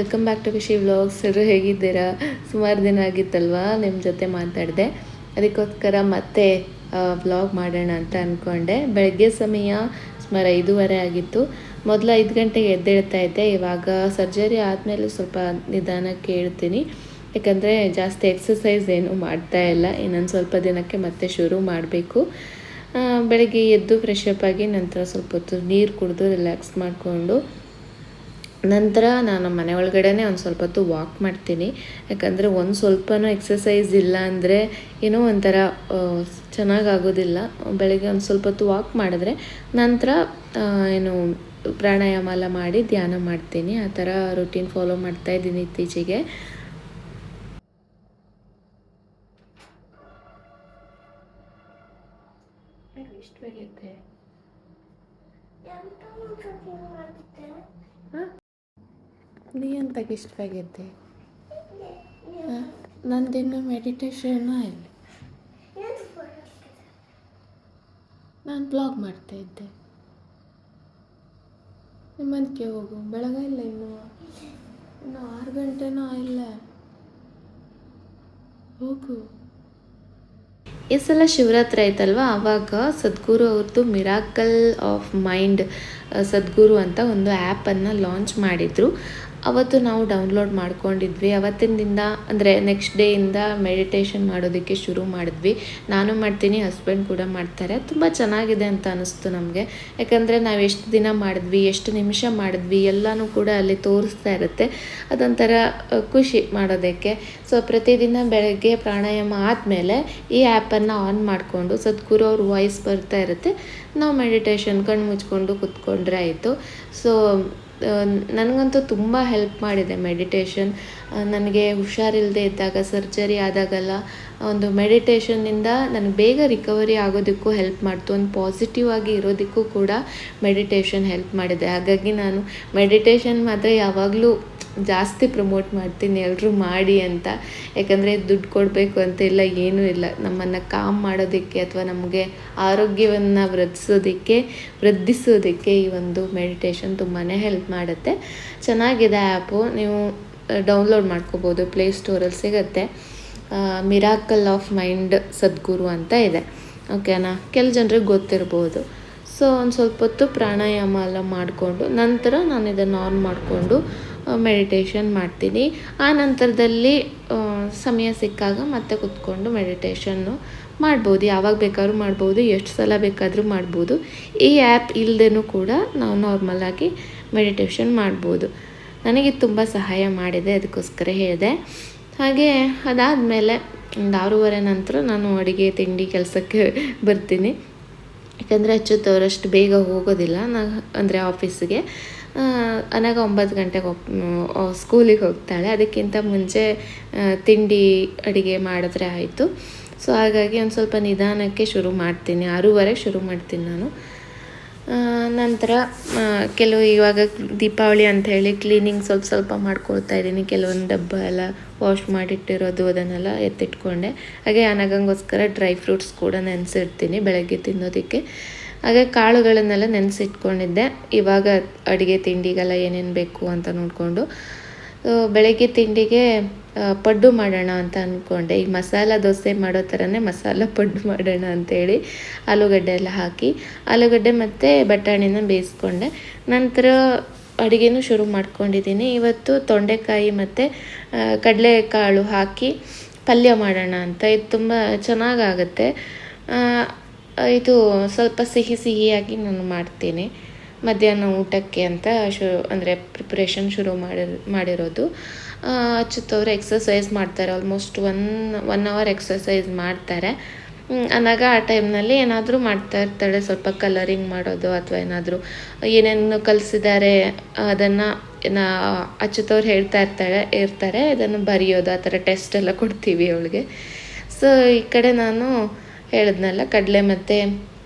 Welcome back to Khushi vlogs. ಎಲ್ಲರೂ ಹೇಗಿದ್ದೀರಾ? ಸುಮಾರು ದಿನ ಆಗಿತ್ತಲ್ವಾ ನಿಮ್ಮ ಜೊತೆ ಮಾತಾಡಿದೆ. ಅದಕ್ಕೋಸ್ಕರ ಮತ್ತೆ ವ್ಲಾಗ್ ಮಾಡೋಣ ಅಂತ ಅಂದ್ಕೊಂಡೆ ಬೆಳಗ್ಗೆ ಸಮಯ ಸುಮಾರು ಐದೂವರೆ ಆಗಿತ್ತು. ಮೊದಲು ಐದು ಗಂಟೆಗೆ ಎದ್ದೇಳ್ತಾ ಇದ್ದೆ. ಇವಾಗ ಸರ್ಜರಿ ಆದಮೇಲೆ ಸ್ವಲ್ಪ ನಿಧಾನ ಕೇಳ್ತೀನಿ. ಯಾಕಂದರೆ ಜಾಸ್ತಿ ಎಕ್ಸಸೈಸ್ ಏನು ಮಾಡ್ತಾ ಇಲ್ಲ. ಇನ್ನೊಂದು ಸ್ವಲ್ಪ ದಿನಕ್ಕೆ ಮತ್ತೆ ಶುರು ಮಾಡಬೇಕು. ಬೆಳಗ್ಗೆ ಎದ್ದು ಫ್ರೆಶ್ ಅಪ್ ಆಗಿ ನಂತರ ಸ್ವಲ್ಪ ಹೊತ್ತು ನೀರು ಕುಡಿದು ರಿಲ್ಯಾಕ್ಸ್ ಮಾಡಿಕೊಂಡು ನಂತರ ನಾನು ಮನೆ ಒಳಗಡೆನೇ ಒಂದು ಸ್ವಲ್ಪ ಹೊತ್ತು ವಾಕ್ ಮಾಡ್ತೀನಿ. ಯಾಕಂದರೆ ಒಂದು ಸ್ವಲ್ಪನೂ ಎಕ್ಸಸೈಸ್ ಇಲ್ಲ ಅಂದರೆ ಏನೋ ಒಂಥರ ಚೆನ್ನಾಗಾಗೋದಿಲ್ಲ. ಬೆಳಗ್ಗೆ ಒಂದು ಸ್ವಲ್ಪ ಹೊತ್ತು ವಾಕ್ ಮಾಡಿದ್ರೆ ನಂತರ ಏನು ಪ್ರಾಣಾಯಾಮ ಎಲ್ಲ ಮಾಡಿ ಧ್ಯಾನ ಮಾಡ್ತೀನಿ. ಆ ಥರ ರುಟೀನ್ ಫಾಲೋ ಮಾಡ್ತಾ ಇದ್ದೀನಿ ಇತ್ತೀಚೆಗೆ ಇಷ್ಟು ಬೇಕಿತ್ತೆ ನೀ ಎಂತಕ್ಕೆ ಇಷ್ಟ ಆಗಿದ್ದೆ. ನಂದಿನ್ನು ಮೆಡಿಟೇಷನ್ ಇಲ್ಲ? ನಾನು ಬ್ಲಾಗ್ ಮಾಡ್ತಾ ಇದ್ದೆ. ನಿಮ್ಮಂತಕ್ಕೆ ಹೋಗು. ಬೆಳಗ್ಗೆ ಇಲ್ಲ ಇನ್ನು? ಇನ್ನು ಆರು ಗಂಟೆನೂ ಇಲ್ಲ? ಹೋಗು. ಈ ಸಲ ಶಿವರಾತ್ರಿ ಆಯ್ತಲ್ವ? ಆವಾಗ ಸದ್ಗುರು ಅವ್ರದ್ದು ಮಿರಾಕಲ್ ಆಫ್ ಮೈಂಡ್ ಸದ್ಗುರು ಅಂತ ಒಂದು ಆ್ಯಪನ್ನು ಲಾಂಚ್ ಮಾಡಿದರು. ಅವತ್ತು ನಾವು ಡೌನ್ಲೋಡ್ ಮಾಡ್ಕೊಂಡಿದ್ವಿ. ಅವತ್ತಿನ ದಿನ ಅಂದರೆ ನೆಕ್ಸ್ಟ್ ಡೇಯಿಂದ ಮೆಡಿಟೇಷನ್ ಮಾಡೋದಕ್ಕೆ ಶುರು ಮಾಡಿದ್ವಿ. ನಾನು ಮಾಡ್ತೀನಿ ಹಸ್ಬೆಂಡ್ ಕೂಡ ಮಾಡ್ತಾರೆ. ತುಂಬ ಚೆನ್ನಾಗಿದೆ ಅಂತ ಅನಿಸ್ತು ನಮಗೆ. ಯಾಕಂದರೆ ನಾವು ಎಷ್ಟು ದಿನ ಮಾಡಿದ್ವಿ, ಎಷ್ಟು ನಿಮಿಷ ಮಾಡಿದ್ವಿ, ಎಲ್ಲನೂ ಕೂಡ ಅಲ್ಲಿ ತೋರಿಸ್ತಾ ಇರುತ್ತೆ. ಅದೊಂಥರ ಖುಷಿ ಮಾಡೋದಕ್ಕೆ. ಸೊ ಪ್ರತಿದಿನ ಬೆಳಗ್ಗೆ ಪ್ರಾಣಾಯಾಮ ಆದಮೇಲೆ ಈ ಆ್ಯಪನ್ನು ಆನ್ ಮಾಡಿಕೊಂಡು ಸದ್ಗುರು ಅವ್ರ ವಾಯ್ಸ್ ಬರ್ತಾ ಇರುತ್ತೆ. ನಾವು ಮೆಡಿಟೇಷನ್ ಕಣ್ಣು ಮುಚ್ಕೊಂಡು ಕುತ್ಕೊಂಡ್ರೆ ಆಯಿತು. ಸೊ ನನಗಂತೂ ತುಂಬ ಹೆಲ್ಪ್ ಮಾಡಿದೆ ಮೆಡಿಟೇಷನ್ ನನಗೆ ಹುಷಾರಿಲ್ಲದೆ ಇದ್ದಾಗ ಸರ್ಜರಿ ಆದಾಗೆಲ್ಲ ಒಂದು ಮೆಡಿಟೇಷನ್ನಿಂದ ನನಗೆ ಬೇಗ ರಿಕವರಿ ಆಗೋದಕ್ಕೂ ಹೆಲ್ಪ್ ಮಾಡ್ತು. ಒಂದು ಪಾಸಿಟಿವ್ ಆಗಿ ಇರೋದಕ್ಕೂ ಕೂಡ ಮೆಡಿಟೇಷನ್ ಹೆಲ್ಪ್ ಮಾಡಿದೆ. ಹಾಗಾಗಿ ನಾನು ಮೆಡಿಟೇಷನ್ ಮಾತ್ರ ಯಾವಾಗಲೂ ಜಾಸ್ತಿ ಪ್ರಮೋಟ್ ಮಾಡ್ತೀನಿ ಎಲ್ಲರೂ ಮಾಡಿ ಅಂತ. ಯಾಕಂದರೆ ದುಡ್ಡು ಕೊಡಬೇಕು ಅಂತ ಇಲ್ಲ, ಏನೂ ಇಲ್ಲ. ನಮ್ಮನ್ನು ಕಾಮ್ ಮಾಡೋದಕ್ಕೆ ಅಥವಾ ನಮಗೆ ಆರೋಗ್ಯವನ್ನು ವೃದ್ಧಿಸೋದಕ್ಕೆ ವೃದ್ಧಿಸೋದಕ್ಕೆ ಈ ಒಂದು ಮೆಡಿಟೇಷನ್ ತುಂಬಾ ಹೆಲ್ಪ್ ಮಾಡುತ್ತೆ. ಚೆನ್ನಾಗಿದೆ ಆ್ಯಪು ನೀವು ಡೌನ್ಲೋಡ್ ಮಾಡ್ಕೋಬೋದು. ಪ್ಲೇಸ್ಟೋರಲ್ಲಿ ಸಿಗುತ್ತೆ. ಮಿರಾಕಲ್ ಆಫ್ ಮೈಂಡ್ ಸದ್ಗುರು ಅಂತ ಇದೆ. ಓಕೆನಾ ಕೆಲ ಜನರಿಗೆ ಗೊತ್ತಿರ್ಬೋದು. ಸೊ ಒಂದು ಸ್ವಲ್ಪ ಹೊತ್ತು ಪ್ರಾಣಾಯಾಮ ಎಲ್ಲ ಮಾಡಿಕೊಂಡು, ನಂತರ ನಾನು ಇದನ್ನು ಆನ್ ಮಾಡಿಕೊಂಡು ಮೆಡಿಟೇಷನ್ ಮಾಡ್ತೀನಿ. ಆ ನಂತರದಲ್ಲಿ ಸಮಯ ಸಿಕ್ಕಾಗ ಮತ್ತೆ ಕುತ್ಕೊಂಡು ಮೆಡಿಟೇಷನ್ನು ಮಾಡ್ಬೋದು. ಯಾವಾಗ ಬೇಕಾದ್ರೂ ಮಾಡ್ಬೋದು, ಎಷ್ಟು ಸಲ ಬೇಕಾದರೂ ಮಾಡ್ಬೋದು. ಈ ಆ್ಯಪ್ ಇಲ್ಲದೇನೂ ಕೂಡ ನಾವು ನಾರ್ಮಲಾಗಿ ಮೆಡಿಟೇಷನ್ ಮಾಡ್ಬೋದು. ನನಗೆ ತುಂಬ ಸಹಾಯ ಮಾಡಿದೆ, ಅದಕ್ಕೋಸ್ಕರ ಹೇಳಿದೆ. ಹಾಗೆ ಅದಾದಮೇಲೆ ಒಂದು ಆರೂವರೆ ನಂತರ ನಾನು ಅಡುಗೆ, ತಿಂಡಿ ಕೆಲಸಕ್ಕೆ ಬರ್ತೀನಿ. ಯಾಕಂದರೆ ಅಚ್ಚುತ್ತವರಷ್ಟು ಬೇಗ ಹೋಗೋದಿಲ್ಲ, ನಾ, ಅಂದರೆ ಆಫೀಸಿಗೆ ಅನಾಗ ಒಂಬತ್ತು ಗಂಟೆಗೆ ಸ್ಕೂಲಿಗೆ ಹೋಗ್ತಾಳೆ. ಅದಕ್ಕಿಂತ ಮುಂಚೆ ತಿಂಡಿ ಅಡುಗೆ ಮಾಡಿದ್ರೆ ಆಯಿತು. ಸೊ ಹಾಗಾಗಿ ಒಂದು ಸ್ವಲ್ಪ ನಿಧಾನಕ್ಕೆ ಶುರು ಮಾಡ್ತೀನಿ. ಆರೂವರೆಗೆ ಶುರು ಮಾಡ್ತೀನಿ ನಾನು. ನಂತರ ಕೆಲವು ಇವಾಗ ದೀಪಾವಳಿ ಅಂತ ಹೇಳಿ ಕ್ಲೀನಿಂಗ್ ಸ್ವಲ್ಪ ಸ್ವಲ್ಪ ಮಾಡ್ಕೊಳ್ತಾ ಇದ್ದೀನಿ. ಕೆಲವೊಂದು ಡಬ್ಬ ಎಲ್ಲ ವಾಶ್ ಮಾಡಿಟ್ಟಿರೋದು ಅದನ್ನೆಲ್ಲ ಎತ್ತಿಟ್ಕೊಂಡೆ. ಹಾಗೆ ಅನಗಂಗೋಸ್ಕರ ಡ್ರೈ ಫ್ರೂಟ್ಸ್ ಕೂಡ ನೆನೆಸಿರ್ತೀನಿ ಬೆಳಗ್ಗೆ ತಿನ್ನೋದಕ್ಕೆ. ಹಾಗೆ ಕಾಳುಗಳನ್ನೆಲ್ಲ ನೆನೆಸಿಟ್ಕೊಂಡಿದ್ದೆ. ಇವಾಗ ಅಡುಗೆ ತಿಂಡಿಗೆಲ್ಲ ಏನೇನು ಬೇಕು ಅಂತ ನೋಡಿಕೊಂಡು ಬೆಳಗ್ಗೆ ತಿಂಡಿಗೆ ಪಡ್ಡು ಮಾಡೋಣ ಅಂತ ಅಂದ್ಕೊಂಡೆ ಈಗ ಮಸಾಲ ದೋಸೆ ಮಾಡೋ ಥರನೇ ಮಸಾಲ ಪಡ್ಡು ಮಾಡೋಣ ಅಂತೇಳಿ ಆಲೂಗಡ್ಡೆ ಎಲ್ಲ ಹಾಕಿ, ಆಲೂಗಡ್ಡೆ ಮತ್ತು ಬಟಾಣಿನ ಬೇಯಿಸ್ಕೊಂಡೆ. ನಂತರ ಅಡುಗೆನೂ ಶುರು ಮಾಡ್ಕೊಂಡಿದ್ದೀನಿ. ಇವತ್ತು ತೊಂಡೆಕಾಯಿ ಮತ್ತು ಕಡಲೆಕಾಳು ಹಾಕಿ ಪಲ್ಯ ಮಾಡೋಣ ಅಂತ. ಇದು ತುಂಬ ಚೆನ್ನಾಗಾಗತ್ತೆ. ಇದು ಸ್ವಲ್ಪ ಸಿಹಿ ಸಿಹಿಯಾಗಿ ನಾನು ಮಾಡ್ತೀನಿ. ಮಧ್ಯಾಹ್ನ ಊಟಕ್ಕೆ ಅಂತ ಶು, ಅಂದರೆ ಪ್ರಿಪ್ರೇಷನ್ ಶುರು ಮಾಡಿ, ಮಾಡಿರೋದು. ಅಚ್ಚುತ್ತವ್ರು ಎಕ್ಸಸೈಸ್ ಮಾಡ್ತಾರೆ. Almost one one hour exercise ಮಾಡ್ತಾರೆ. ಅನಾಗ ಆ ಟೈಮ್ನಲ್ಲಿ ಏನಾದರೂ ಮಾಡ್ತಾ ಇರ್ತಾಳೆ. ಸ್ವಲ್ಪ ಕಲರಿಂಗ್ ಮಾಡೋದು ಅಥವಾ ಏನಾದರೂ ಏನೇನು ಕಲಿಸಿದ್ದಾರೆ, ಅದನ್ನು ನಾ ಅಚ್ಚುತ್ತವ್ರು ಹೇಳ್ತಾ ಇರ್ತಾಳೆ, ಇರ್ತಾರೆ. ಇದನ್ನು ಬರೆಯೋದು, ಆ ಥರ ಟೆಸ್ಟ್ ಎಲ್ಲ ಕೊಡ್ತೀವಿ ಅವಳಿಗೆ. ಸೊ ಈ ಕಡೆ ನಾನು ಹೇಳಿದ್ನಲ್ಲ, ಕಡಲೆ ಮತ್ತು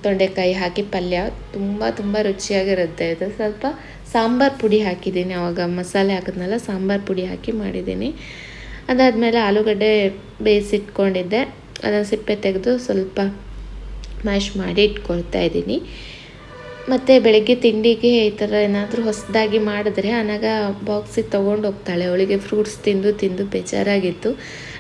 ತೊಂಡೆಕಾಯಿ ಹಾಕಿ ಪಲ್ಯ. ತುಂಬ ತುಂಬ ರುಚಿಯಾಗಿರುತ್ತೆ ಇದು. ಸ್ವಲ್ಪ ಸಾಂಬಾರು ಪುಡಿ ಹಾಕಿದ್ದೀನಿ ಆವಾಗ ಮಸಾಲೆ ಹಾಕಿದ್ನಲ್ಲ, ಸಾಂಬಾರು ಪುಡಿ ಹಾಕಿ ಮಾಡಿದ್ದೀನಿ. ಅದಾದಮೇಲೆ ಆಲೂಗಡ್ಡೆ ಬೇಯಿಸಿಟ್ಕೊಂಡಿದ್ದೆ. ಅದನ್ನು ಸಿಪ್ಪೆ ತೆಗೆದು ಸ್ವಲ್ಪ ಮ್ಯಾಶ್ ಮಾಡಿ ಇಟ್ಕೊಳ್ತಾ ಇದ್ದೀನಿ. ಮತ್ತು ಬೆಳಗ್ಗೆ ತಿಂಡಿಗೆ ಈ ಥರ ಏನಾದರೂ ಹೊಸದಾಗಿ ಮಾಡಿದ್ರೆ ಅನಾಗ ಬಾಕ್ಸಿಗೆ ತೊಗೊಂಡು ಹೋಗ್ತಾಳೆ. ಅವಳಿಗೆ ಫ್ರೂಟ್ಸ್ ತಿಂದು ತಿಂದು ಬೇಜಾರಾಗಿತ್ತು.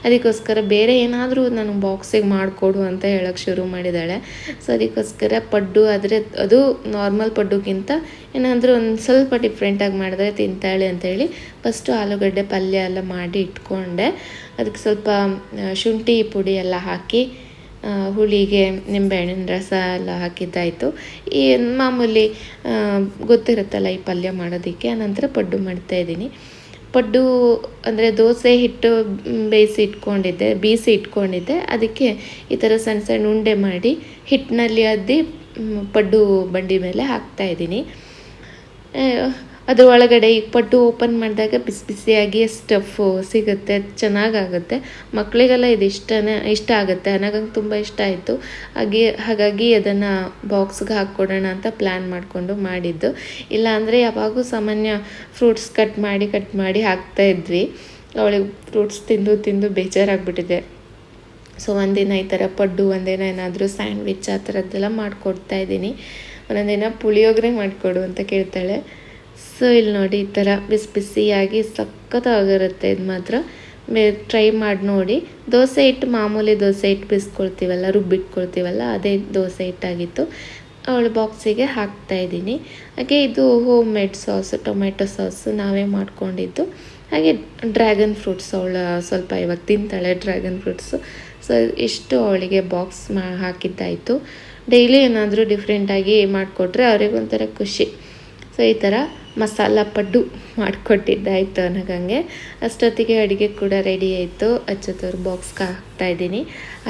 ಅದಕ್ಕೋಸ್ಕರ ಬೇರೆ ಏನಾದರೂ ನಾನು ಬಾಕ್ಸಿಗೆ ಮಾಡಿಕೊಡು ಅಂತ ಹೇಳೋಕ್ಕೆ ಶುರು ಮಾಡಿದ್ದಾಳೆ ಸೊ ಅದಕ್ಕೋಸ್ಕರ ಪಡ್ಡು ಆದರೆ ಅದು ನಾರ್ಮಲ್ ಪಡ್ಡುಗಿಂತ ಏನಾದರೂ ಒಂದು ಸ್ವಲ್ಪ ಡಿಫ್ರೆಂಟಾಗಿ ಮಾಡಿದ್ರೆ ತಿಂತಾಳೆ ಅಂತೇಳಿ ಫಸ್ಟು ಆಲೂಗಡ್ಡೆ ಪಲ್ಯ ಎಲ್ಲ ಮಾಡಿ ಇಟ್ಕೊಂಡೆ. ಅದಕ್ಕೆ ಸ್ವಲ್ಪ ಶುಂಠಿ ಪುಡಿ ಎಲ್ಲ ಹಾಕಿ ಹುಳಿಗೆ ನಿಂಬೆಹಣ್ಣಿನ ರಸ ಎಲ್ಲ ಹಾಕಿದ್ದಾಯಿತು. ಈ ಮಾಮೂಲಿ ಗೊತ್ತಿರುತ್ತಲ್ಲ ಈ ಪಲ್ಯ ಮಾಡೋದಕ್ಕೆ. ಆನಂತರ ಪಡ್ಡು ಮಾಡ್ತಾಯಿದ್ದೀನಿ ಪಡ್ಡು ಅಂದರೆ ದೋಸೆ ಹಿಟ್ಟು ಬೇಯಿಸಿ ಇಟ್ಕೊಂಡಿದ್ದೆ, ಬೀಸಿ ಇಟ್ಕೊಂಡಿದ್ದೆ. ಅದಕ್ಕೆ ಈ ಥರ ಸಣ್ಣ ಸಣ್ಣ ಉಂಡೆ ಮಾಡಿ ಹಿಟ್ಟಿನಲ್ಲಿ ಅದ್ದಿ ಪಡ್ಡು ಬಂಡಿ ಮೇಲೆ ಹಾಕ್ತಾಯಿದ್ದೀನಿ ಅದ್ರ ಒಳಗಡೆ ಈಗ ಪಡ್ಡು ಓಪನ್ ಮಾಡಿದಾಗ ಬಿಸಿ ಬಿಸಿಯಾಗಿ ಸ್ಟಫು ಸಿಗುತ್ತೆ, ಚೆನ್ನಾಗಾಗುತ್ತೆ. ಮಕ್ಕಳಿಗೆಲ್ಲ ಇದು ಇಷ್ಟನೇ, ಇಷ್ಟ ಆಗುತ್ತೆ. ನನಗಂಗೆ ತುಂಬ ಇಷ್ಟ ಆಯಿತು. ಹಾಗೆ, ಹಾಗಾಗಿ ಅದನ್ನು ಬಾಕ್ಸ್ಗೆ ಹಾಕ್ಕೊಡೋಣ ಅಂತ ಪ್ಲ್ಯಾನ್ ಮಾಡಿಕೊಂಡು ಮಾಡಿದ್ದು. ಇಲ್ಲಾಂದರೆ ಯಾವಾಗೂ ಸಾಮಾನ್ಯ ಫ್ರೂಟ್ಸ್ ಕಟ್ ಮಾಡಿ ಕಟ್ ಮಾಡಿ ಹಾಕ್ತಾ ಇದ್ವಿ. ಅವಳಿಗೆ ಫ್ರೂಟ್ಸ್ ತಿಂದು ತಿಂದು ಬೇಜಾರಾಗ್ಬಿಟ್ಟಿದೆ. ಸೊ ಒಂದಿನ ಈ ಥರ ಪಡ್ಡು, ಒಂದಿನ ಏನಾದರೂ ಸ್ಯಾಂಡ್ವಿಚ್ ಆ ಥರದ್ದೆಲ್ಲ ಮಾಡಿಕೊಡ್ತಾ ಇದ್ದೀನಿ. ಒಂದೊಂದಿನ ಪುಳಿಯೋಗರೆ ಮಾಡಿಕೊಡು ಅಂತ ಕೇಳ್ತಾಳೆ. ಸೊ ಇಲ್ಲಿ ನೋಡಿ, ಈ ಥರ ಬಿಸಿ ಬಿಸಿಯಾಗಿ ಸಖತ್ತಾಗಿರುತ್ತೆ. ಇದು ಮಾತ್ರ ಟ್ರೈ ಮಾಡಿ ನೋಡಿ. ದೋಸೆ ಹಿಟ್ಟು, ಮಾಮೂಲಿ ದೋಸೆ ಹಿಟ್ಟು ಬಿಸ್ಕೊಳ್ತೀವಲ್ಲ, ರುಬ್ಬಿಟ್ಕೊಳ್ತೀವಲ್ಲ, ಅದೇ ದೋಸೆ ಹಿಟ್ಟಾಗಿತ್ತು. ಅವಳ ಬಾಕ್ಸಿಗೆ ಹಾಕ್ತಾ ಇದ್ದೀನಿ. ಹಾಗೆ ಇದು home made sauce tomato sauce ನಾವೇ ಮಾಡ್ಕೊಂಡಿದ್ದು. ಹಾಗೆ ಡ್ರ್ಯಾಗನ್ ಫ್ರೂಟ್ಸ್, ಅವಳು ಸ್ವಲ್ಪ ಇವಾಗ ತಿಂತಾಳೆ ಡ್ರ್ಯಾಗನ್ ಫ್ರೂಟ್ಸು. ಸೊ ಇಷ್ಟು ಅವಳಿಗೆ ಬಾಕ್ಸ್ ಮಾ, ಹಾಕಿದ್ದಾಯಿತು. ಡೈಲಿ ಏನಾದರೂ ಡಿಫ್ರೆಂಟಾಗಿ ಮಾಡಿಕೊಟ್ರೆ ಅವ್ರಿಗೊಂಥರ ಖುಷಿ. ಸೊ ಈ ಥರ ಮಸಾಲ ಪಡ್ಡು ಮಾಡಿಕೊಟ್ಟಿದ್ದಾಯಿತು ನನಗಂಗೆ ಅಷ್ಟೊತ್ತಿಗೆ ಅಡುಗೆ ಕೂಡ ರೆಡಿ ಆಯಿತು. ಅಚ್ಚತ್ತವ್ರ ಬಾಕ್ಸ್ಗೆ ಹಾಕ್ತಾಯಿದ್ದೀನಿ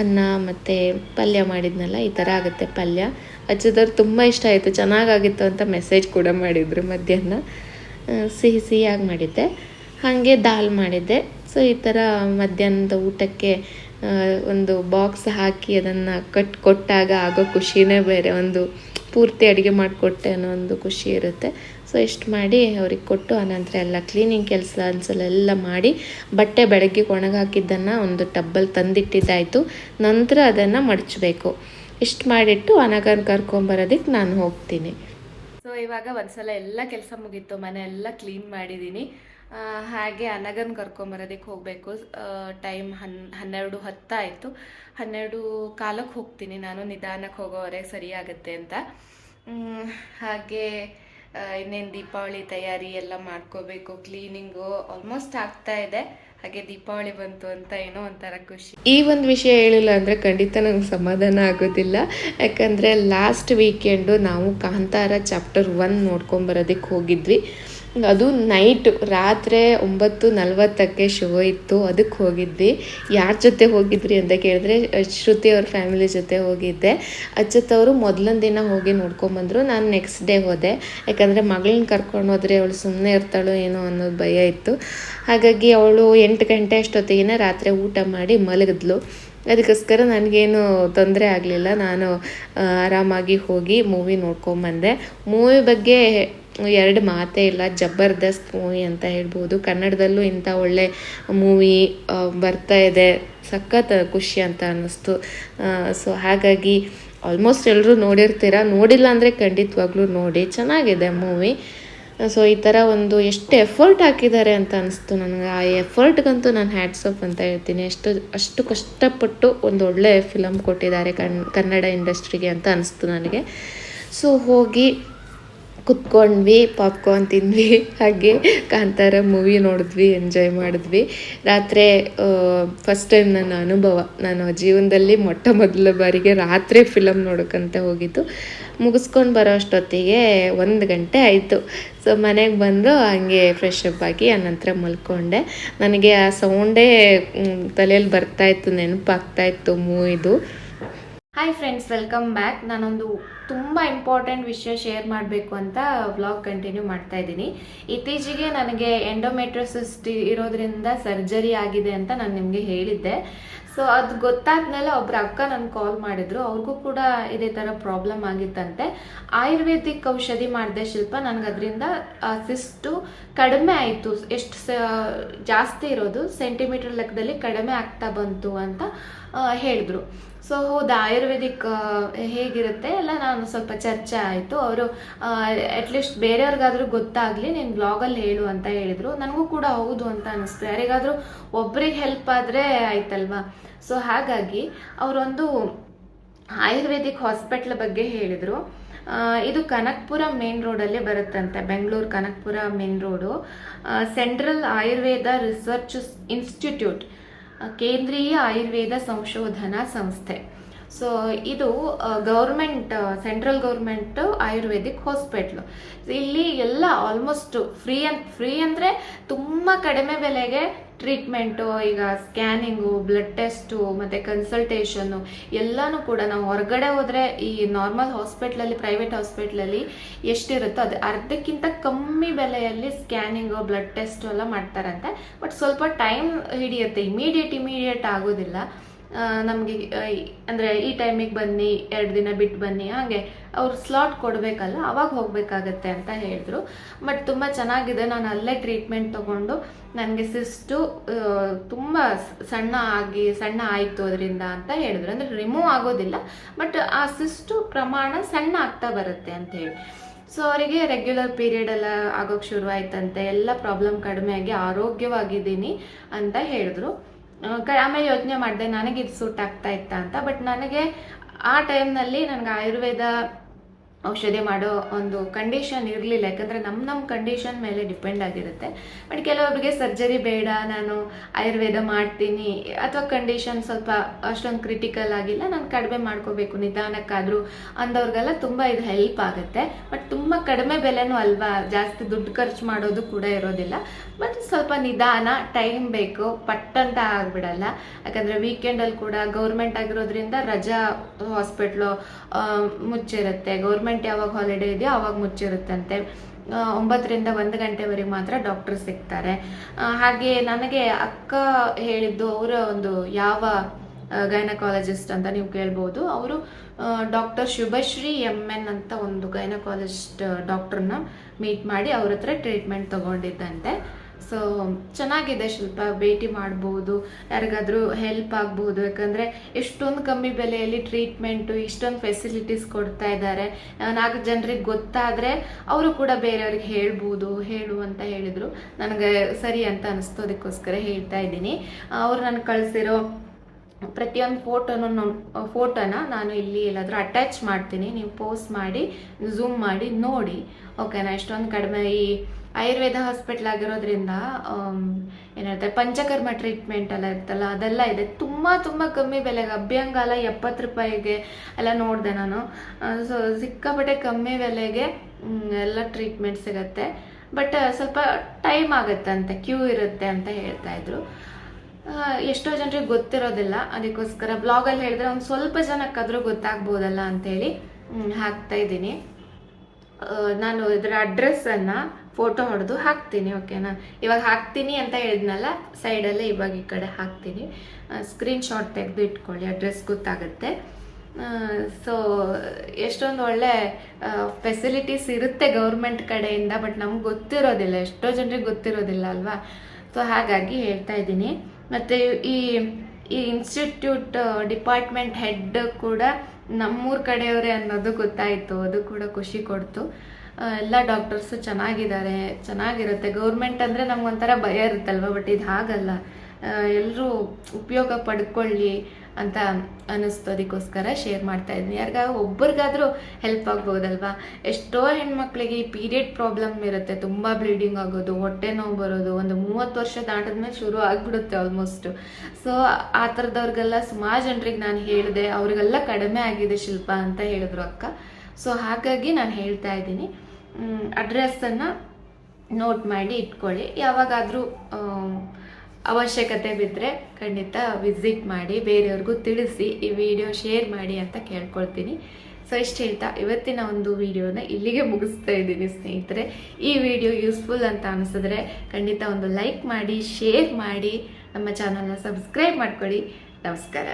ಅನ್ನ ಮತ್ತು ಪಲ್ಯ ಮಾಡಿದ್ನಲ್ಲ, ಈ ಥರ ಆಗುತ್ತೆ ಪಲ್ಯ. ಅಚ್ಚದವ್ರು ತುಂಬ ಇಷ್ಟ ಆಯಿತು. ಚೆನ್ನಾಗಾಗಿತ್ತು ಅಂತ ಮೆಸೇಜ್ ಕೂಡ ಮಾಡಿದರು ಮಧ್ಯಾಹ್ನ. ಸಿಹಿ ಸಿಹಿಯಾಗಿ ಮಾಡಿದ್ದೆ. ಹಾಗೆ ದಾಲ್ ಮಾಡಿದ್ದೆ. ಸೊ ಈ ಥರ ಮಧ್ಯಾಹ್ನದ ಊಟಕ್ಕೆ ಒಂದು ಬಾಕ್ಸ್ ಹಾಕಿ ಅದನ್ನು ಕಟ್ ಕೊಟ್ಟಾಗ ಆಗೋ ಖುಷಿನೇ ಬೇರೆ. ಒಂದು ಪೂರ್ತಿ ಅಡುಗೆ ಮಾಡಿಕೊಟ್ಟೆ ಅನ್ನೋ ಒಂದು ಖುಷಿ ಇರುತ್ತೆ. ಸೊ ಇಷ್ಟು ಮಾಡಿ ಅವ್ರಿಗೆ ಕೊಟ್ಟು, ಆನಂತರ ಎಲ್ಲ ಕ್ಲೀನಿಂಗ್ ಕೆಲಸ ಅನ್ಸಲೆಲ್ಲ ಮಾಡಿ, ಬಟ್ಟೆ ಬೆಳಗ್ಗೆ ಒಣಗಾಕಿದ್ದನ್ನು ಒಂದು ಟಬ್ಬಲ್ಲಿ ತಂದಿಟ್ಟಿದ್ದಾಯಿತು. ನಂತರ ಅದನ್ನು ಮಡಚಬೇಕು. ಇಷ್ಟು ಮಾಡಿಟ್ಟು ಅನಗನ್ ಕರ್ಕೊಂಬರೋದಕ್ಕೆ ನಾನು ಹೋಗ್ತೀನಿ. ಸೊ ಇವಾಗ ಒಂದ್ಸಲ ಎಲ್ಲ ಕೆಲಸ ಮುಗೀತು, ಮನೆ ಎಲ್ಲ ಕ್ಲೀನ್ ಮಾಡಿದ್ದೀನಿ ಹಾಗೆ ಅನಗನ್ ಕರ್ಕೊಂಬರೋದಕ್ಕೆ ಹೋಗಬೇಕು. ಟೈಮ್ ಹನ್, ಹನ್ನೆರಡು ಹತ್ತಾಯಿತು. ಹನ್ನೆರಡು ಕಾಲಕ್ಕೆ ಹೋಗ್ತೀನಿ ನಾನು ನಿಧಾನಕ್ಕೆ ಹೋಗೋವರೆಗೆ ಸರಿಯಾಗುತ್ತೆ ಅಂತ. ಹಾಗೆ ಇನ್ನೇನು ದೀಪಾವಳಿ ತಯಾರಿ ಎಲ್ಲ ಮಾಡ್ಕೋಬೇಕು. ಕ್ಲೀನಿಂಗು ಆಲ್ಮೋಸ್ಟ್ ಆಗ್ತಾ ಇದೆ. ಹಾಗೆ ದೀಪಾವಳಿ ಬಂತು ಅಂತ ಏನೋ ಒಂಥರ ಖುಷಿ. ಈ ಒಂದು ವಿಷಯ ಹೇಳಿಲ್ಲ ಅಂದರೆ ಖಂಡಿತ ನಂಗೆ ಸಮಾಧಾನ ಆಗೋದಿಲ್ಲ. ಯಾಕಂದರೆ ಲಾಸ್ಟ್ ವೀಕೆಂಡು ನಾವು ಕಾಂತಾರ ಚಾಪ್ಟರ್ ಒನ್ ನೋಡ್ಕೊಂಬರೋದಕ್ಕೆ ಹೋಗಿದ್ವಿ. ಅದು ನೈಟ್ ರಾತ್ರಿ ಒಂಬತ್ತು ನಲ್ವತ್ತಕ್ಕೆ ಶೋ ಇತ್ತು. ಅದಕ್ಕೆ ಹೋಗಿದ್ವಿ. ಯಾರ ಜೊತೆ ಹೋಗಿದ್ರಿ ಅಂತ ಕೇಳಿದ್ರೆ ಶ್ರುತಿ ಅವ್ರ ಫ್ಯಾಮಿಲಿ ಜೊತೆ ಹೋಗಿದ್ದೆ. ಅಚ್ಚತ್ತವರು ಮೊದಲೊಂದು ದಿನ ಹೋಗಿ ನೋಡ್ಕೊಂಬಂದರು. ನಾನು ನೆಕ್ಸ್ಟ್ ಡೇ ಹೋದೆ. ಯಾಕಂದರೆ ಮಗಳನ್ನ ಕರ್ಕೊಂಡು ಹೋದರೆ ಅವಳು ಸುಮ್ಮನೆ ಇರ್ತಾಳೋ ಏನೋ ಅನ್ನೋದು ಭಯ ಇತ್ತು. ಹಾಗಾಗಿ ಅವಳು ಎಂಟು ಗಂಟೆ ಅಷ್ಟೊತ್ತಿಗೆ ರಾತ್ರಿ ಊಟ ಮಾಡಿ ಮಲಗಿದ್ಲು. ಅದಕ್ಕೋಸ್ಕರ ನನಗೇನು ತೊಂದರೆ ಆಗಲಿಲ್ಲ. ನಾನು ಆರಾಮಾಗಿ ಹೋಗಿ ಮೂವಿ ನೋಡ್ಕೊಂಬಂದೆ. ಮೂವಿ ಬಗ್ಗೆ ಎರಡು ಮಾತೇ ಇಲ್ಲ, ಜಬರ್ದಸ್ತ್ ಮೂವಿ ಅಂತ ಹೇಳ್ಬೋದು. ಕನ್ನಡದಲ್ಲೂ ಇಂಥ ಒಳ್ಳೆ ಮೂವಿ ಬರ್ತಾ ಇದೆ. ಸಖತ್ ಖುಷಿ ಅಂತ ಅನ್ನಿಸ್ತು. ಸೊ ಹಾಗಾಗಿ ಆಲ್ಮೋಸ್ಟ್ ಎಲ್ಲರೂ ನೋಡಿರ್ತೀರ? ನೋಡಿಲ್ಲ ಅಂದರೆ ಖಂಡಿತವಾಗ್ಲೂ ನೋಡಿ. ಚೆನ್ನಾಗಿದೆ ಮೂವಿ. ಸೊ ಈ ಥರ ಒಂದು ಎಷ್ಟು ಎಫರ್ಟ್ ಹಾಕಿದ್ದಾರೆ ಅಂತ ಅನಿಸ್ತು ನನಗೆ. ಆ ಎಫರ್ಟ್ಗಂತೂ ನಾನು ಹ್ಯಾಟ್ಸ್ ಆಫ್ ಅಂತ ಹೇಳ್ತೀನಿ. ಎಷ್ಟು, ಅಷ್ಟು ಕಷ್ಟಪಟ್ಟು ಒಂದು ಒಳ್ಳೆ ಫಿಲಮ್ ಕೊಟ್ಟಿದ್ದಾರೆ ಕನ್ ಕನ್ನಡ ಇಂಡಸ್ಟ್ರಿಗೆ ಅಂತ ಅನಿಸ್ತು ನನಗೆ. ಸೊ ಹೋಗಿ ಕುತ್ಕೊಂಡ್ವಿ ಪಾಪ್ಕಾರ್ನ್ ತಿಂದ್ವಿ. ಹಾಗೆ ಕಾಂತಾರ ಮೂವಿ ನೋಡಿದ್ವಿ ಎಂಜಾಯ್ ಮಾಡಿದ್ವಿ. ರಾತ್ರಿ ಫಸ್ಟ್ ಟೈಮ್ ನನ್ನ ಅನುಭವ. ನಾನು ಜೀವನದಲ್ಲಿ ಮೊಟ್ಟ ಮೊದಲ ಬಾರಿಗೆ ರಾತ್ರಿ ಫಿಲಮ್ ನೋಡೋಕ್ಕಂತ ಹೋಗಿದ್ದು. ಮುಗಿಸ್ಕೊಂಡು ಬರೋ ಅಷ್ಟೊತ್ತಿಗೆ ಒಂದು ಗಂಟೆ ಆಯಿತು. ಸೊ ಮನೆಗೆ ಬಂದು ಹಂಗೆ ಫ್ರೆಶ್ ಅಪ್ ಆಗಿ ಆನಂತರ ಮಲ್ಕೊಂಡೆ. ನನಗೆ ಆ ಸೌಂಡೇ ತಲೆಯಲ್ಲಿ ಬರ್ತಾಯಿತ್ತು ನೆನಪಾಗ್ತಾಯಿತ್ತು ಮೂವಿದು ಹಾಯ್ ಫ್ರೆಂಡ್ಸ್ ವೆಲ್ಕಮ್ ಬ್ಯಾಕ್ ನಾನೊಂದು ತುಂಬ ಇಂಪಾರ್ಟೆಂಟ್ ವಿಷಯ ಶೇರ್ ಮಾಡಬೇಕು ಅಂತ ವ್ಲಾಗ್ ಕಂಟಿನ್ಯೂ ಮಾಡ್ತಾ ಇದ್ದೀನಿ. ಇತ್ತೀಚೆಗೆ ನನಗೆ ಎಂಡೋಮೆಟ್ರೋಸಿಸ್ ಇರೋದ್ರಿಂದ ಸರ್ಜರಿ ಆಗಿದೆ ಅಂತ ನಾನು ನಿಮಗೆ ಹೇಳಿದ್ದೆ. ಸೊ ಅದು ಗೊತ್ತಾದ್ಮೇಲೆ ಒಬ್ಬರ ಅಕ್ಕ ನನ್ಗೆ ಕಾಲ್ ಮಾಡಿದ್ರು. ಅವ್ರಿಗೂ ಕೂಡ ಇದೇ ಥರ ಪ್ರಾಬ್ಲಮ್ ಆಗಿತ್ತಂತೆ. ಆಯುರ್ವೇದಿಕ್ ಔಷಧಿ ಮಾಡಿದೆ ಶಿಲ್ಪ. ನನಗೆ ಅದರಿಂದ ಸಿಸ್ಟು ಕಡಿಮೆ ಆಯಿತು. ಎಷ್ಟು ಜಾಸ್ತಿ ಇರೋದು? ಸೆಂಟಿಮೀಟರ್ ಲೆಕ್ಕದಲ್ಲಿ ಕಡಿಮೆ ಆಗ್ತಾ ಬಂತು ಅಂತ ಹೇಳಿದ್ರು. ಸೊ ಹೌದು? ಆಯುರ್ವೇದಿಕ್ ಹೇಗಿರುತ್ತೆ? ಎಲ್ಲ ನಾನು ಸ್ವಲ್ಪ ಚರ್ಚೆ ಆಯಿತು. ಅವರು ಅಟ್ಲೀಸ್ಟ್ ಬೇರೆಯವ್ರಿಗಾದ್ರೂ ಗೊತ್ತಾಗಲಿ, ನೀನು ಬ್ಲಾಗಲ್ಲಿ ಹೇಳು ಅಂತ ಹೇಳಿದರು. ನನಗೂ ಕೂಡ ಹೌದು ಅಂತ ಅನಿಸ್ತು. ಯಾರಿಗಾದರೂ ಒಬ್ರಿಗೆ ಹೆಲ್ಪ್ ಆದರೆ ಆಯ್ತಲ್ವಾ? ಸೊ ಹಾಗಾಗಿ ಅವರೊಂದು ಆಯುರ್ವೇದಿಕ್ ಹಾಸ್ಪಿಟ್ಲ್ ಬಗ್ಗೆ ಹೇಳಿದರು. ಇದು ಕನಕ್ಪುರ ಮೇನ್ ರೋಡಲ್ಲಿ ಬರುತ್ತಂತೆ. Bengaluru Kanakapura main road central Ayurveda research institute ಕೇಂದ್ರೀಯ ಆಯುರ್ವೇದ ಸಂಶೋಧನಾ ಸಂಸ್ಥೆ. ಸೊ ಇದು government central government Ayurvedic hospital. ಇಲ್ಲಿ ಎಲ್ಲ ಆಲ್ಮೋಸ್ಟ್ ಫ್ರೀ ಅಂತ ಫ್ರೀ ಅಂದರೆ ತುಂಬ ಕಡಿಮೆ ಬೆಲೆಗೆ ಟ್ರೀಟ್ಮೆಂಟು ಈಗ ಸ್ಕ್ಯಾನಿಂಗು ಬ್ಲಡ್ ಟೆಸ್ಟು ಮತ್ತು ಕನ್ಸಲ್ಟೇಷನ್ನು ಎಲ್ಲನೂ ಕೂಡ ನಾವು ಹೊರಗಡೆ ಹೋದರೆ ಈ ನಾರ್ಮಲ್ ಹಾಸ್ಪಿಟ್ಲಲ್ಲಿ ಪ್ರೈವೇಟ್ ಹಾಸ್ಪಿಟ್ಲಲ್ಲಿ ಎಷ್ಟಿರುತ್ತೋ ಅದು ಅರ್ಧಕ್ಕಿಂತ ಕಮ್ಮಿ ಬೆಲೆಯಲ್ಲಿ ಸ್ಕ್ಯಾನಿಂಗು ಬ್ಲಡ್ ಟೆಸ್ಟು ಎಲ್ಲ ಮಾಡ್ತಾರಂತೆ. ಬಟ್ ಸ್ವಲ್ಪ ಟೈಮ್ ಹಿಡಿಯುತ್ತೆ ಇಮಿಡಿಯೇಟ್ ಇಮಿಡಿಯೇಟ್ ಆಗೋದಿಲ್ಲ. ನಮಗೆ ಅಂದರೆ ಈ ಟೈಮಿಗೆ ಬನ್ನಿ, ಎರಡು ದಿನ ಬಿಟ್ಟು ಬನ್ನಿ, ಹಾಗೆ ಅವ್ರು ಸ್ಲಾಟ್ ಕೊಡಬೇಕಲ್ಲ, ಅವಾಗ ಹೋಗಬೇಕಾಗತ್ತೆ ಅಂತ ಹೇಳಿದ್ರು. ಬಟ್ ತುಂಬ ಚೆನ್ನಾಗಿದೆ, ನಾನು ಅಲ್ಲೇ ಟ್ರೀಟ್ಮೆಂಟ್ ತೊಗೊಂಡು ನನಗೆ ಸಿಸ್ಟು ತುಂಬ ಸಣ್ಣ ಆಗಿ, ಸಣ್ಣ ಆಯಿತು ಅದರಿಂದ ಅಂತ ಹೇಳಿದ್ರು. ಅಂದರೆ ರಿಮೂವ್ ಆಗೋದಿಲ್ಲ ಬಟ್ ಆ ಸಿಸ್ಟು ಪ್ರಮಾಣ ಸಣ್ಣ ಆಗ್ತಾ ಬರುತ್ತೆ ಅಂತ ಹೇಳಿ. ಸೊ ಅವರಿಗೆ ರೆಗ್ಯುಲರ್ ಪೀರಿಯಡ್ ಎಲ್ಲ ಆಗೋಕ್ಕೆ ಶುರು ಆಯ್ತಂತೆ ಎಲ್ಲ ಪ್ರಾಬ್ಲಮ್ ಕಡಿಮೆ ಆಗಿ ಆರೋಗ್ಯವಾಗಿದ್ದೀನಿ ಅಂತ ಹೇಳಿದ್ರು. ಆಮೇಲೆ ಯೋಚನೆ ಮಾಡಿದೆ, ನನಗೆ ಇದು ಸೂಟ್ ಆಗ್ತಾ ಇತ್ತ ಅಂತ. ಬಟ್ ನನಗೆ ಆ ಟೈಮ್ನಲ್ಲಿ ನನಗೆ ಆಯುರ್ವೇದ ಔಷಧಿ ಮಾಡೋ ಒಂದು ಕಂಡೀಷನ್ ಇರಲಿಲ್ಲ. ಯಾಕಂದರೆ ನಮ್ಮ ನಮ್ಮ ಕಂಡೀಷನ್ ಮೇಲೆ ಡಿಪೆಂಡ್ ಆಗಿರುತ್ತೆ. ಬಟ್ ಕೆಲವೊಬ್ಬರಿಗೆ ಸರ್ಜರಿ ಬೇಡ, ನಾನು ಆಯುರ್ವೇದ ಮಾಡ್ತೀನಿ, ಅಥವಾ ಕಂಡೀಷನ್ ಸ್ವಲ್ಪ ಅಷ್ಟೊಂದು ಕ್ರಿಟಿಕಲ್ ಆಗಿಲ್ಲ, ನಾನು ಕಡಿಮೆ ಮಾಡ್ಕೋಬೇಕು. ನಿಧಾನಕ್ಕಾದರೂ ಅಂದವ್ರಿಗೆಲ್ಲ ತುಂಬ ಇದು ಹೆಲ್ಪ್ ಆಗುತ್ತೆ. ಬಟ್ ತುಂಬ ಕಡಿಮೆ ಬೆಲೆನೂ ಅಲ್ವಾ? ಜಾಸ್ತಿ ದುಡ್ಡು ಖರ್ಚು ಮಾಡೋದು ಕೂಡ ಇರೋದಿಲ್ಲ. ಬಟ್ ಸ್ವಲ್ಪ ನಿಧಾನ ಟೈಮ್ ಬೇಕು. ಪಟ್ಟಂತ ಆಗ್ಬಿಡಲ್ಲ. ಯಾಕಂದರೆ ವೀಕೆಂಡಲ್ಲಿ ಕೂಡ ಗೌರ್ಮೆಂಟ್ ಆಗಿರೋದ್ರಿಂದ ರಜಾ ಹಾಸ್ಪಿಟ್ಲು ಮುಚ್ಚಿರುತ್ತೆ. ಗೌರ್ಮೆಂಟ್ ಯಾವಾಗ ಹಾಲಿಡೇ ಇದೆಯೋ ಆವಾಗ ಮುಚ್ಚಿರುತ್ತಂತೆ. ಒಂಬತ್ತರಿಂದ ಒಂದು ಗಂಟೆವರೆಗೆ ಮಾತ್ರ ಡಾಕ್ಟರ್ ಸಿಗ್ತಾರೆ. ಹಾಗೆ ನನಗೆ ಅಕ್ಕ ಹೇಳಿದ್ದು, ಅವರ ಒಂದು ಯಾವ ಗೈನಕಾಲಜಿಸ್ಟ್ ಅಂತ ನೀವು ಕೇಳ್ಬೋದು. ಅವರು ಡಾಕ್ಟರ್ ಶುಭಶ್ರೀ ಎಂ ಎನ್ ಅಂತ ಒಂದು ಗೈನಕಾಲಜಿಸ್ಟ್ ಡಾಕ್ಟರ್ನ ಮೀಟ್ ಮಾಡಿ ಅವ್ರ ಹತ್ರ ಟ್ರೀಟ್ಮೆಂಟ್ ತಗೊಂಡಿದ್ದಂತೆ. ಸೊ ಚೆನ್ನಾಗಿದೆ ಶಿಲ್ಪ, ಭೇಟಿ ಮಾಡ್ಬೋದು, ಯಾರಿಗಾದರೂ ಹೆಲ್ಪ್ ಆಗ್ಬೋದು. ಯಾಕಂದರೆ ಎಷ್ಟೊಂದು ಕಮ್ಮಿ ಬೆಲೆಯಲ್ಲಿ ಟ್ರೀಟ್ಮೆಂಟು ಇಷ್ಟೊಂದು ಫೆಸಿಲಿಟೀಸ್ ಕೊಡ್ತಾ ಇದ್ದಾರೆ. ನಾಲ್ಕು ಜನರಿಗೆ ಗೊತ್ತಾದರೆ ಅವರು ಕೂಡ ಬೇರೆಯವ್ರಿಗೆ ಹೇಳ್ಬೋದು, ಹೇಳು ಅಂತ ಹೇಳಿದರು. ನನಗೆ ಸರಿ ಅಂತ ಅನಿಸ್ತು, ಅದಕ್ಕೋಸ್ಕರ ಹೇಳ್ತಾ ಇದ್ದೀನಿ. ಅವ್ರು ನನಗೆ ಕಳಿಸಿರೋ ಪ್ರತಿಯೊಂದು ಫೋಟೋನು ಫೋಟೋನ ನಾನು ಇಲ್ಲಿ ಎಲ್ಲಾದರೂ ಅಟ್ಯಾಚ್ ಮಾಡ್ತೀನಿ. ನೀವು ಪೋಸ್ಟ್ ಮಾಡಿ ಝೂಮ್ ಮಾಡಿ, ನೋಡಿ. ಓಕೆನಾ ಎಷ್ಟೊಂದು ಕಡಿಮೆ ಈ ಆಯುರ್ವೇದ ಹಾಸ್ಪಿಟ್ಲ್ ಆಗಿರೋದ್ರಿಂದ ಏನಿರುತ್ತೆ ಪಂಚಕರ್ಮ ಟ್ರೀಟ್ಮೆಂಟ್ ಎಲ್ಲ ಇರ್ತಲ್ಲ, ಅದೆಲ್ಲ ಇದೆ. ತುಂಬ ತುಂಬ ಕಮ್ಮಿ ಬೆಲೆಗೆ. ಅಭ್ಯಂಗಾಲ ಎಪ್ಪತ್ತು ರೂಪಾಯಿಗೆ ಎಲ್ಲ ನೋಡಿದೆ ನಾನು. ಸೊ ಸಿಕ್ಕಾಪಟ್ಟೆ ಕಮ್ಮಿ ಬೆಲೆಗೆ ಎಲ್ಲ ಟ್ರೀಟ್ಮೆಂಟ್ ಸಿಗತ್ತೆ. ಬಟ್ ಸ್ವಲ್ಪ ಟೈಮ್ ಆಗುತ್ತೆ ಅಂತ ಕ್ಯೂ ಇರುತ್ತೆ ಅಂತ ಹೇಳ್ತಾ ಇದ್ರು. ಎಷ್ಟೋ ಜನರಿಗೆ ಗೊತ್ತಿರೋದಿಲ್ಲ. ಅದಕ್ಕೋಸ್ಕರ ಬ್ಲಾಗಲ್ಲಿ ಹೇಳಿದ್ರೆ ಒಂದು ಸ್ವಲ್ಪ ಜನಕ್ಕಾದರೂ ಗೊತ್ತಾಗ್ಬೋದಲ್ಲ ಅಂತೇಳಿ ಹಾಕ್ತಾ ಇದ್ದೀನಿ. ನಾನು ಇದರ ಅಡ್ರೆಸ್ಸನ್ನು ಫೋಟೋ ಹೊಡೆದು ಹಾಕ್ತೀನಿ ಓಕೆನಾ ಇವಾಗ ಹಾಕ್ತೀನಿ ಅಂತ ಹೇಳಿದ್ನಲ್ಲ ಸೈಡಲ್ಲೇ ಇವಾಗ ಈ ಕಡೆ ಹಾಕ್ತೀನಿ. ಸ್ಕ್ರೀನ್ಶಾಟ್ ತೆಗೆದು ಇಟ್ಕೊಳ್ಳಿ ಅಡ್ರೆಸ್ ಗೊತ್ತಾಗುತ್ತೆ. ಸೊ ಎಷ್ಟೊಂದು ಒಳ್ಳೆ ಫೆಸಿಲಿಟೀಸ್ ಇರುತ್ತೆ ಗೌರ್ಮೆಂಟ್ ಕಡೆಯಿಂದ ಬಟ್ ನಮ್ಗೆ ಗೊತ್ತಿರೋದಿಲ್ಲ, ಎಷ್ಟೋ ಜನರಿಗೆ ಗೊತ್ತಿರೋದಿಲ್ಲ ಅಲ್ವಾ? ಸೊ ಹಾಗಾಗಿ ಹೇಳ್ತಾ ಇದ್ದೀನಿ. ಮತ್ತು ಈ ಈ ಇನ್ಸ್ಟಿಟ್ಯೂಟ್ ಡಿಪಾರ್ಟ್ಮೆಂಟ್ ಹೆಡ್ ಕೂಡ ನಮ್ಮೂರ ಕಡೆಯವರೇ ಅನ್ನೋದು ಗೊತ್ತಾಯಿತು, ಅದು ಕೂಡ ಖುಷಿ ಕೊಡ್ತು. ಎಲ್ಲ ಡಾಕ್ಟರ್ಸು ಚೆನ್ನಾಗಿದ್ದಾರೆ, ಚೆನ್ನಾಗಿರುತ್ತೆ. ಗೌರ್ಮೆಂಟ್ ಅಂದರೆ ನಮ್ಗೊಂಥರ ಭಯ ಇರುತ್ತಲ್ವ? ಬಟ್ ಇದು ಹಾಗಲ್ಲ. ಎಲ್ಲರೂ ಉಪಯೋಗ ಪಡ್ಕೊಳ್ಳಿ ಅಂತ ಅನ್ನಿಸ್ತು. ಅದಕ್ಕೋಸ್ಕರ ಶೇರ್ ಮಾಡ್ತಾ ಇದ್ದೀನಿ ಯಾರಿಗಾದ್ರೂ ಒಬ್ಬರಿಗಾದ್ರೂ ಹೆಲ್ಪ್ ಆಗ್ಬೋದಲ್ವಾ? ಎಷ್ಟೋ ಹೆಣ್ಮಕ್ಳಿಗೆ ಈ ಪೀರಿಯಡ್ ಪ್ರಾಬ್ಲಮ್ ಇರುತ್ತೆ. ತುಂಬ ಬ್ಲೀಡಿಂಗ್ ಆಗೋದು, ಹೊಟ್ಟೆ ನೋವು ಬರೋದು. ಒಂದು ಮೂವತ್ತು ವರ್ಷ ದಾಟಿದ್ಮೇಲೆ ಶುರು ಆಗಿಬಿಡುತ್ತೆ ಆಲ್ಮೋಸ್ಟು ಸೊ ಆ ಥರದವ್ರಿಗೆಲ್ಲ ಸುಮಾರು ಜನರಿಗೆ ನಾನು ಹೇಳಿದೆ, ಅವ್ರಿಗೆಲ್ಲ ಕಡಿಮೆ ಆಗಿದೆ ಶಿಲ್ಪ ಅಂತ ಹೇಳಿದ್ರು ಅಕ್ಕ. ಸೊ ಹಾಗಾಗಿ ನಾನು ಹೇಳ್ತಾ ಇದ್ದೀನಿ. ಅಡ್ರೆಸ್ಸನ್ನು ನೋಟ್ ಮಾಡಿ ಇಟ್ಕೊಳ್ಳಿ. ಯಾವಾಗಾದರೂ ಅವಶ್ಯಕತೆ ಬಿದ್ದರೆ ಖಂಡಿತ ವಿಸಿಟ್ ಮಾಡಿ, ಬೇರೆಯವ್ರಿಗೂ ತಿಳಿಸಿ ಈ ವಿಡಿಯೋ ಶೇರ್ ಮಾಡಿ ಅಂತ ಕೇಳ್ಕೊಳ್ತೀನಿ. ಸೊ ಇಷ್ಟು ಹೇಳ್ತಾ, ಇವತ್ತಿನ ಒಂದು ವಿಡಿಯೋನ ಇಲ್ಲಿಗೆ ಮುಗಿಸ್ತಾ ಇದ್ದೀನಿ ಸ್ನೇಹಿತರೆ. ಈ ವಿಡಿಯೋ ಯೂಸ್ಫುಲ್ ಅಂತ ಅನಿಸಿದ್ರೆ ಖಂಡಿತ ಒಂದು ಲೈಕ್ ಮಾಡಿ ಶೇರ್ ಮಾಡಿ, ನಮ್ಮ ಚಾನಲ್ನ ಸಬ್ಸ್ಕ್ರೈಬ್ ಮಾಡ್ಕೊಳ್ಳಿ. ನಮಸ್ಕಾರ.